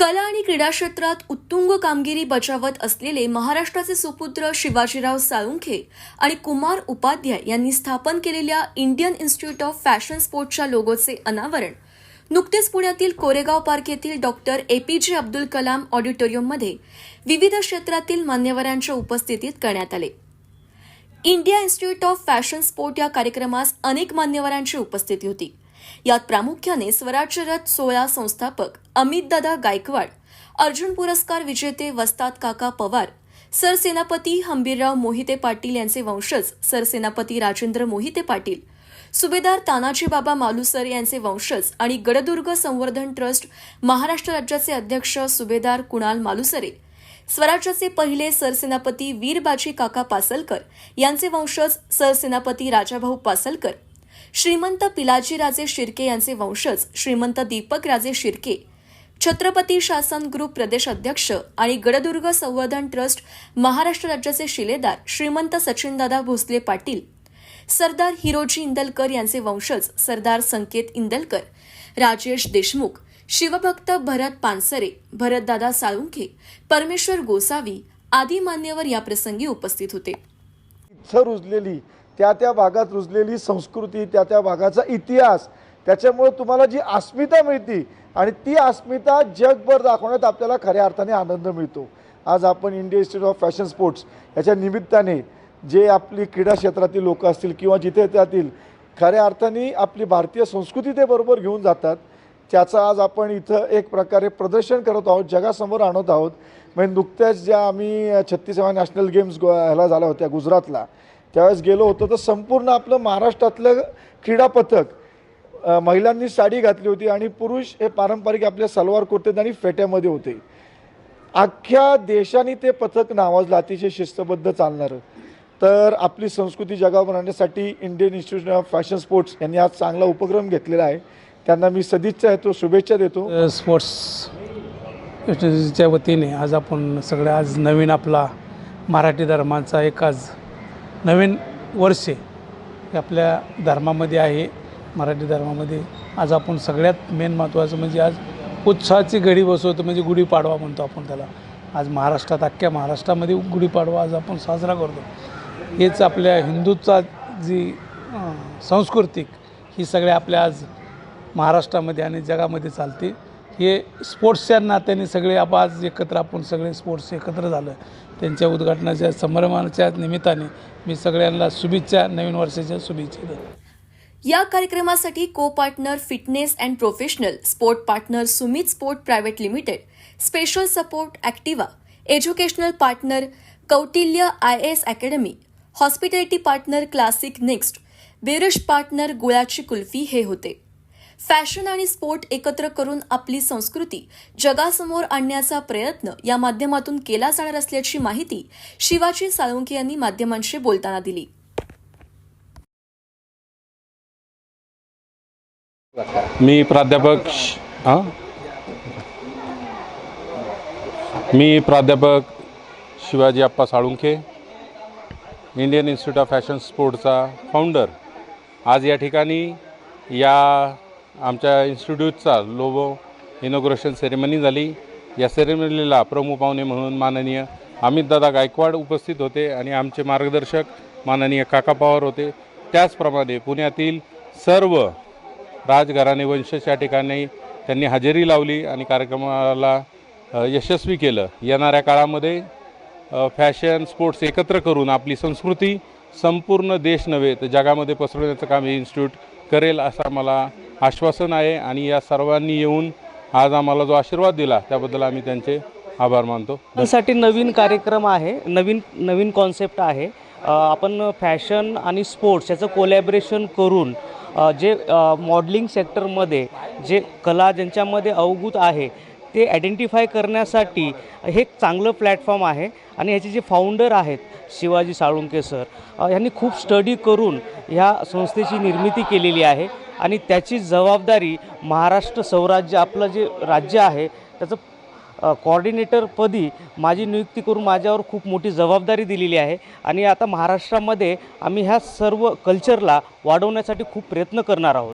कला आणि क्रीडा क्षेत्रात उत्तुंग कामगिरी बजावत असलेले महाराष्ट्राचे सुपुत्र शिवाजीराव साळुंखे आणि कुमार उपाध्याय यांनी स्थापन केलेल्या इंडियन इन्स्टिट्यूट ऑफ फॅशन स्पोर्ट्सच्या लोगोचे अनावरण. नुकतेच पुण्यातील कोरेगाव पार्क येथील doctor A P J Abdul Kalam ऑडिटोरियममध्ये विविध क्षेत्रातील मान्यवरांच्या उपस्थितीत करण्यात आले. India institute of fashion sport या कार्यक्रमास अनेक मान्यवरांची उपस्थिती होती. यात प्रामुख्याने स्वराज्य रथ सोहळा संस्थापक अमितदादा गायकवाड अर्जुन पुरस्कार विजेते वस्ताद काका पवार सरसेनापती हंबीरराव मोहिते पाटील यांचे वंशज सरसेनापती राजेंद्र मोहिते पाटील सुभेदार तानाजी बाबा मालुसर यांचे वंशज आणि गडदुर्ग संवर्धन ट्रस्ट महाराष्ट्र राज्याचे अध्यक्ष सुभेदार कुणाल मालुसरे स्वराज्याचे पहिले सरसेनापती वीरबाजी काका पासलकर यांचे वंशज सरसेनापती राजाभाऊ पासलकर श्रीमंत पिलाजीराजे शिर्के यांचे वंशज श्रीमंत दीपक राजे शिर्के छत्रपती शासन ग्रुप प्रदेश अध्यक्ष आणि गडदुर्ग संवर्धन ट्रस्ट महाराष्ट्र राज्याचे शिलेदार श्रीमंत सचिनदादा भोसले पाटील सरदार हिरोजी इंदलकर यांचे वंशज सरदार संकेत इंदलकर राजेश देशमुख शिवभक्त भरत पानसरे भरतदादा साळुंखे परमेश्वर गोसावी आदी मान्यवर याप्रसंगी उपस्थित होते. त्या त्या भागात रुजलेली संस्कृती त्या त्या भागाचा इतिहास त्याच्यामुळं तुम्हाला जी अस्मिता मिळते आणि ती अस्मिता जगभर दाखवण्यात आपल्याला खऱ्या अर्थाने आनंद मिळतो. आज आपण India institute of fashion sports याच्या निमित्ताने जे आपली क्रीडा क्षेत्रातील लोक असतील किंवा जिथे त्यातील खऱ्या अर्थाने आपली भारतीय संस्कृती ते बरोबर घेऊन जातात त्याचं आज आपण इथं एक प्रकारे प्रदर्शन करत आहोत जगासमोर आणत आहोत. म्हणजे नुकत्याच ज्या आम्ही छत्तीसाव्या नॅशनल गेम्स गो ह्याला झाल्या होत्या गुजरातला त्यावेळेस गेलो होतो तर संपूर्ण आपलं महाराष्ट्रातलं क्रीडा पथक महिलांनी साडी घातली होती आणि पुरुष हे पारंपरिक आपल्या सलवार कुर्तेत आणि फेट्यामध्ये होते. अख्ख्या देशाने ते पथक नावाजलं अतिशय शिस्तबद्ध चालणारं. तर आपली संस्कृती जगावर आणण्यासाठी Indian institute of fashion sports यांनी आज चांगला उपक्रम घेतलेला आहे. त्यांना मी सदिच्छा येतो शुभेच्छा देतो. स्पोर्ट्स च्या वतीने आज आपण सगळ्या आज नवीन आपला मराठी धर्माचा एक आज नवीन वर्ष हे आपल्या धर्मामध्ये आहे मराठी धर्मामध्ये. आज आपण सगळ्यात मेन महत्त्वाचं म्हणजे आज उत्साहाची घडी बसवतो म्हणजे गुढीपाडवा म्हणतो आपण त्याला. आज महाराष्ट्रात अख्ख्या महाराष्ट्रामध्ये गुढीपाडवा आज आपण साजरा करतो. हेच आपल्या हिंदूचा जी सांस्कृतिक ही सगळ्या आपल्या आज महाराष्ट्रामध्ये आणि जगामध्ये चालते. हे स्पोर्ट्सच्या नात्याने सगळे आप आज एकत्र आपण सगळे स्पोर्ट्स एकत्र झालं. त्यांच्या उद्घाटनाच्या समारंभाच्या निमित्ताने मी सगळ्यांना शुभेच्छा नवीन वर्षाच्या शुभेच्छा देतो. या कार्यक्रमासाठी co partner fitness and professional sport partner Sumit sport private limited special support Activa educational partner Kautilya I S academy hospitality partner classic next बेरश partner गुळाची कुल्फी हे होते. फॅशन आणि स्पोर्ट एकत्र करून आपली संस्कृती जगासमोर आणण्याचा प्रयत्न या माध्यमातून केला जाणार असल्याची माहिती शिवाजी साळुंके यांनी माध्यमांशी बोलताना दिली. मी प्राध्यापक श- हां मी प्राध्यापक Shivaji Appa Salunkhe Indian institute of fashion स्पोर्टचा founder आज या ठिकाणी या आमच्या इन्स्टिट्यूटचा लोगो इनॉग्रेशन सेरेमनी झाली. या सेरेमनीला प्रमुख पाहुणे म्हणून माननीय अमितदादा गायकवाड उपस्थित होते आणि आमचे मार्गदर्शक माननीय काका पवार होते. त्याचप्रमाणे पुण्यातील सर्व राजघराणे वंशज या ठिकाणी त्यांनी हजेरी लावली आणि कार्यक्रमाला यशस्वी केलं. येणाऱ्या काळामध्ये फॅशन स्पोर्ट्स एकत्र करून आपली संस्कृती संपूर्ण देश नव्हे तर जगामध्ये पसरवण्याचं काम हे इन्स्टिट्यूट करेल असा मला आश्वासन आहे आणि या सर्वांनी येऊन आज आम्हाला जो आशीर्वाद दिला त्याबद्दल आम्ही त्यांचे आभार मानतो. त्यासाठी नवीन कार्यक्रम आहे नवीन नवीन कॉन्सेप्ट आहे. आपण फॅशन आणि स्पोर्ट्स याचं कोलॅबरेशन करून जे मॉडलिंग सेक्टरमध्ये जे कला ज्यांच्यामध्ये अवगूत आहे ते आयडेंटिफाय करण्यासाठी हे एक चांगलं प्लॅटफॉर्म आहे. आणि ह्याचे जे फाउंडर आहेत शिवाजी साळुंके सर यांनी खूप स्टडी करून ह्या संस्थेची निर्मिती केलेली आहे. आणि त्याची जबाबदारी महाराष्ट्र सौराज्य आपलं जे राज्य आहे त्याचं कॉर्डिनेटरपदी माझी नियुक्ती करून माझ्यावर खूप मोठी जबाबदारी दिलेली आहे. आणि आता महाराष्ट्रामध्ये आम्ही ह्या सर्व कल्चरला वाढवण्यासाठी खूप प्रयत्न करणार आहोत.